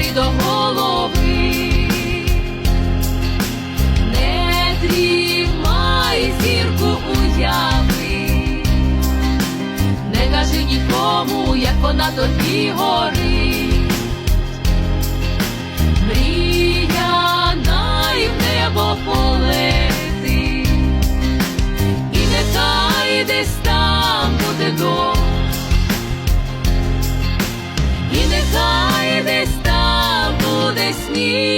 чужого, до голови, не дрімай зірку уяви, не кажи нікому, як вона тобі горить. me.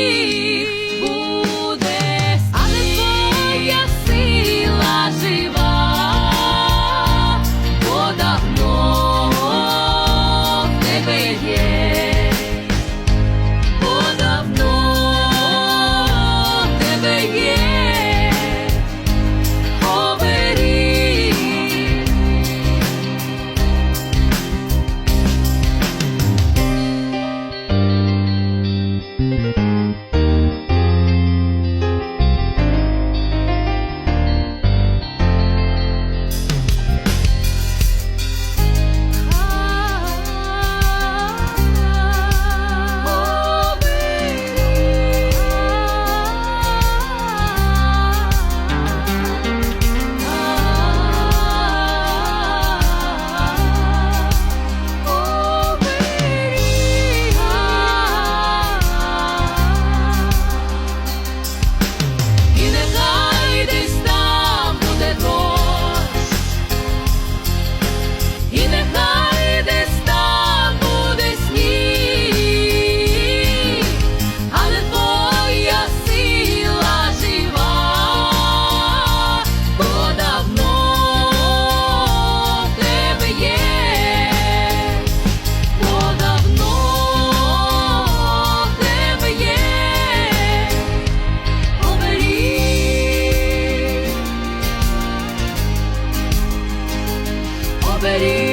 nobody